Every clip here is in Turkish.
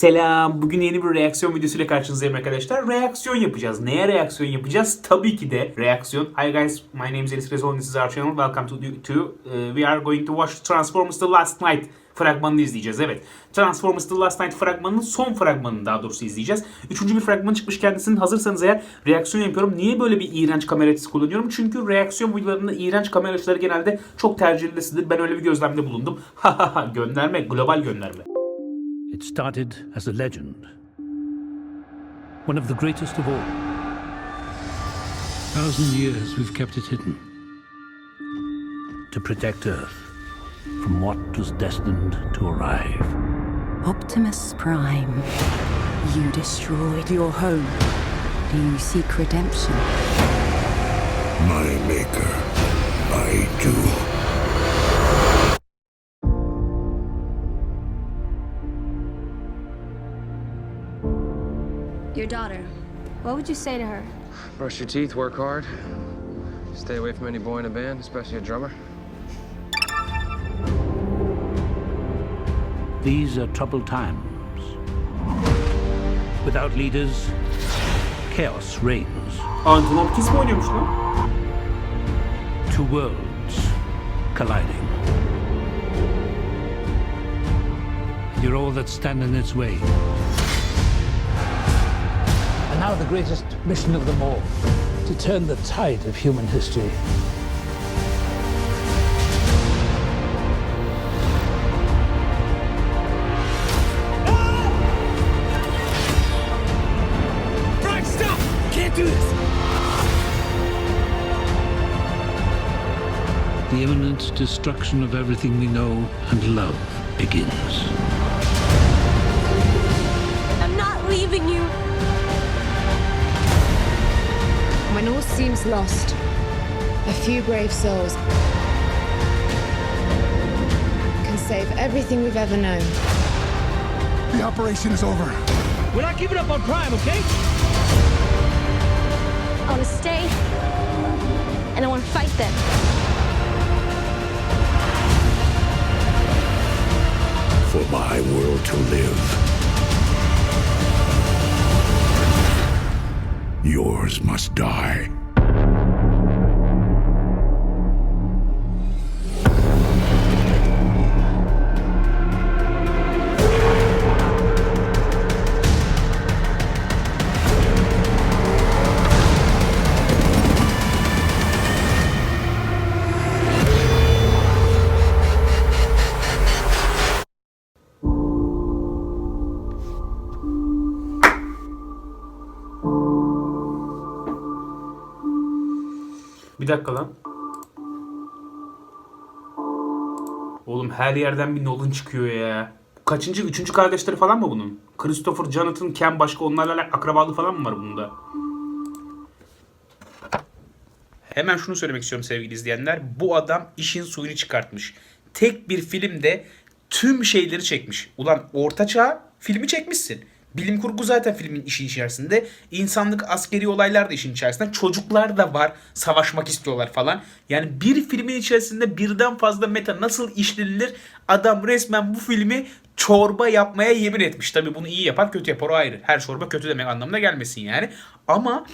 Selam. Bugün yeni bir reaksiyon videosuyla karşınızdayım arkadaşlar. Reaksiyon yapacağız. Neye reaksiyon yapacağız? Tabii ki de reaksiyon. Hi guys, my name is Elis Rezon. This is our channel. Welcome to, to uh, we are going to watch Transformers The Last Night fragmanını izleyeceğiz. Evet. Transformers The Last Night fragmanının son fragmanını daha doğrusu izleyeceğiz. Üçüncü bir fragman çıkmış kendisinin. Hazırsanız eğer reaksiyon yapıyorum. Niye böyle bir iğrenç kamera açısı kullanıyorum? Çünkü reaksiyon videolarında iğrenç kamera açıları genelde çok tercihlisidir. Ben öyle bir gözlemde bulundum. Hahaha gönderme. Global gönderme. It started as a legend, one of the greatest of all. A Thousand years we've kept it hidden to protect Earth from what was destined to arrive. Optimus Prime, you destroyed your home. Do you seek redemption? My maker, I do. Your daughter. What would you say to her? Brush your teeth, work hard. Stay away from any boy in a band, especially a drummer. These are troubled times. Without leaders, chaos reigns. Anton Hopkins mi oynuyormuş lan? Two worlds colliding. You're all that stand in its way. And now the greatest mission of them all to turn the tide of human history. Frank, stop! Can't do this! The imminent destruction of everything we know and love begins. I'm not leaving you. When all seems lost, a few brave souls can save everything we've ever known. The operation is over. We're not giving up on crime, okay? I want to stay, and I want to fight them. For my world to live. Yours must die. Bir dakika lan. Oğlum her yerden bir Nolan çıkıyor ya. Kaçıncı? Üçüncü kardeşleri falan mı bunun? Christopher, Jonathan, Ken başka onlarla akrabalığı falan mı var bunda? Hemen şunu söylemek istiyorum sevgili izleyenler. Bu adam işin suyunu çıkartmış. Tek bir filmde tüm şeyleri çekmiş. Ulan ortaçağ filmi çekmişsin. Bilim kurgu zaten filmin işin içerisinde. İnsanlık askeri olaylar da işin içerisinde. Çocuklar da var. Savaşmak istiyorlar falan. Yani bir filmin içerisinde birden fazla meta nasıl işlenilir? Adam resmen bu filmi çorba yapmaya yemin etmiş. Tabii bunu iyi yapar kötü yapar o ayrı. Her çorba kötü demek anlamına gelmesin yani. Ama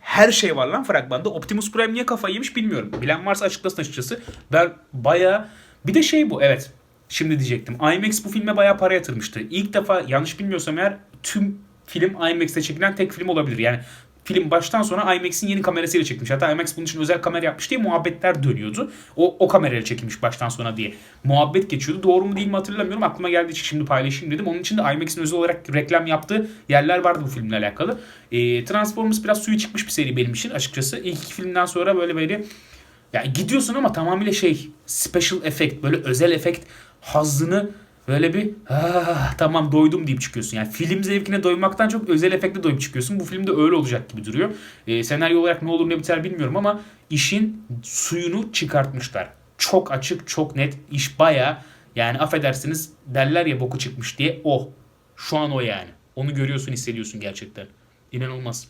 her şey var lan fragmanda. Optimus Prime niye kafayı yemiş bilmiyorum. Bilen varsa açıklasın açıkçası. Ben baya bir de şey bu evet. Şimdi diyecektim. IMAX bu filme bayağı para yatırmıştı. İlk defa yanlış bilmiyorsam eğer tüm film IMAX'te çekilen tek film olabilir. Yani film baştan sona IMAX'in yeni kamerasıyla çekilmiş. Hatta IMAX bunun için özel kamera yapmış diye muhabbetler dönüyordu. O, o kamerayla çekilmiş baştan sona diye. Muhabbet geçiyordu. Doğru mu değil mi hatırlamıyorum. Aklıma geldiği için şimdi paylaşayım dedim. Onun için de IMAX'in özel olarak reklam yaptığı yerler vardı bu filmle alakalı. Ee, Transformers biraz suyu çıkmış bir seri benim için açıkçası. İlk iki filmden sonra böyle böyle ya gidiyorsun ama tamamıyla şey special effect böyle özel efekt hazzını böyle bir "Ah, tamam doydum deyip çıkıyorsun. Yani film zevkine doymaktan çok özel efekte doyup çıkıyorsun. Bu filmde öyle olacak gibi duruyor. Ee, senaryo olarak ne olur ne biter bilmiyorum ama işin suyunu çıkartmışlar. Çok açık çok net iş baya yani affedersiniz derler ya boku çıkmış diye o. Şu an o yani. Onu görüyorsun hissediyorsun gerçekten. İnanılmaz.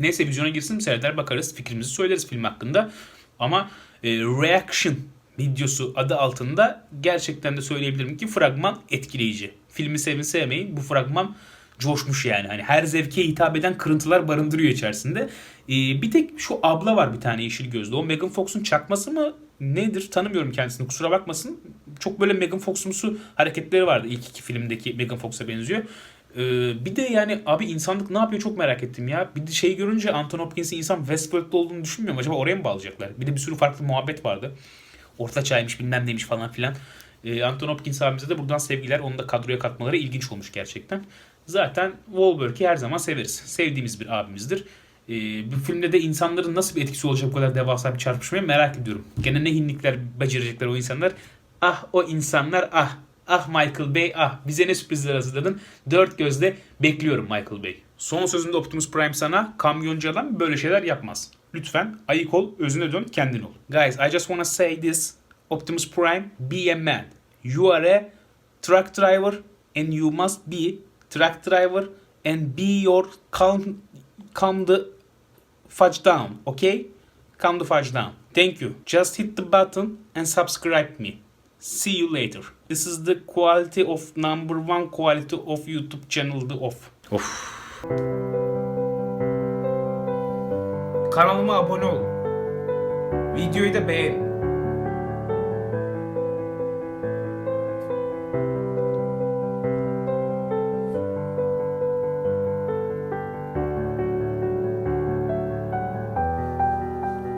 Neyse vizyona girsin seyreder bakarız fikrimizi söyleriz film hakkında. Ama e, reaction videosu adı altında gerçekten de söyleyebilirim ki fragman etkileyici. Filmi sevin sevmeyin bu fragman coşmuş yani. Hani her zevke hitap eden kırıntılar barındırıyor içerisinde. Ee, bir tek şu abla var bir tane yeşil gözlü. O Megan Fox'un çakması mı nedir tanımıyorum kendisini kusura bakmasın. Çok böyle Megan Fox'umsu hareketleri vardı ilk iki filmdeki Megan Fox'a benziyor. Ee, bir de yani abi insanlık ne yapıyor çok merak ettim ya. Bir de şey görünce Anthony Hopkins'i insan Westworld'da olduğunu düşünmüyorum. Acaba oraya mı bağlayacaklar? Bir de bir sürü farklı muhabbet vardı. Orta çaymış bilmem neymiş falan filan. Ee, Anthony Hopkins abimize de buradan sevgiler. Onu da kadroya katmaları ilginç olmuş gerçekten. Zaten Wahlberg'i her zaman severiz. Sevdiğimiz bir abimizdir. Ee, bu filmde de insanların nasıl bir etkisi olacak bu kadar devasa bir çarpışmaya merak ediyorum. Gene ne hinlikler becerecekler o insanlar. Ah o insanlar ah. Ah Michael Bay ah bize ne sürprizler hazırladın. Dört gözle bekliyorum Michael Bay. Son sözümde Optimus Prime sana kamyoncu adam böyle şeyler yapmaz. Lütfen ayık ol, özüne dön, kendin ol. Guys, I just wanna say this. Optimus Prime, be a man. You are a truck driver and you must be truck driver and be your calm, calm the fudge down, okay? Calm the fudge down. Thank you. Just hit the button and subscribe me. See you later. This is the quality of number one quality of YouTube channel the of. Of. Kanalıma abone olun. Videoyu da beğenin.